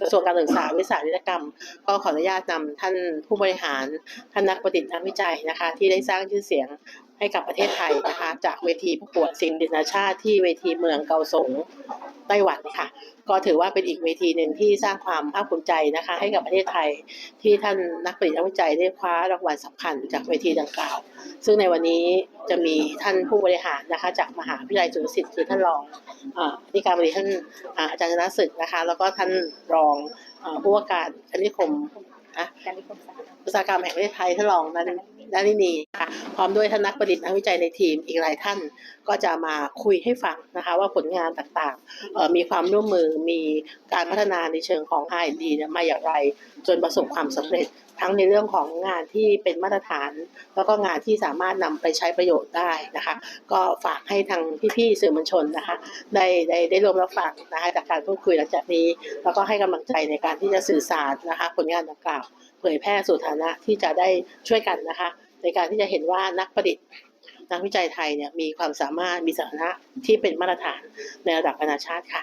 กระทรวงการศึกษาวิสาหกิจกรรม ก็ขออนุญาตนำท่านผู้บริหารท่านนักประดิษฐ์นักวิจัยนะคะ ที่ได้สร้างชื่อเสียง ให้กับประเทศไทยนะคะ จากเวทีประกวดสิ่งดินานาชาติที่เวทีเมืองเกาสงไต้หวันค่ะ ก็ถือว่าเป็นอีกเวทีหนึ่งที่สร้างความภาคภูมิใจนะคะ ให้กับประเทศไทยที่ท่านนักประดิษฐ์นักวิจัยได้คว้ารางวัลสำคัญจากเวทีดังกล่าว ซึ่งในวันนี้จะมีท่านผู้บริหารนะคะ จากมหาวิทยาลัยจุฬาศิลป์คือท่านรองเอ่ออธิการบดีท่านอ่าอาจารย์ชนะศึกนะคะ แล้วก็ท่านรองเอ่อผู้ว่าการคณิคมนะการนิคมสาหกรรมอุตสาหกรรมแห่งประเทศไทยท่านรองนันนันนินีค่ะพ ร้อมด้วยท่านนักประดิษฐ์นักวิจัยในทีมอีกหลายท่าน ก็จะมาคุยให้ฟังนะคะว่าผลงานต่างๆ มีความร่วมมือมีการพัฒนาในเชิงของ R&D เนี่ยมาอย่างไร จนประสบความสำเร็จ ทั้งในเรื่องของงานที่เป็นมาตรฐาน แล้วก็งานที่สามารถนำไปใช้ประโยชน์ได้นะคะ ก็ฝากให้ทางพี่ๆสื่อมวลชนนะคะได้ได้ได้ร่วมรับฟังนะคะจากการพูดคุยหลังจากนี้ แล้วก็ให้กำลังใจในการที่จะสื่อสารนะคะผลงานดังกล่าวเผยแพร่สู่ฐานะที่จะได้ช่วยกันนะคะ ในการที่จะเห็นว่านักประดิษฐ์นักวิจัยไทยเนี่ยมีความสามารถมีสถานะที่เป็นมาตรฐานในระดับนานาชาติค่ะ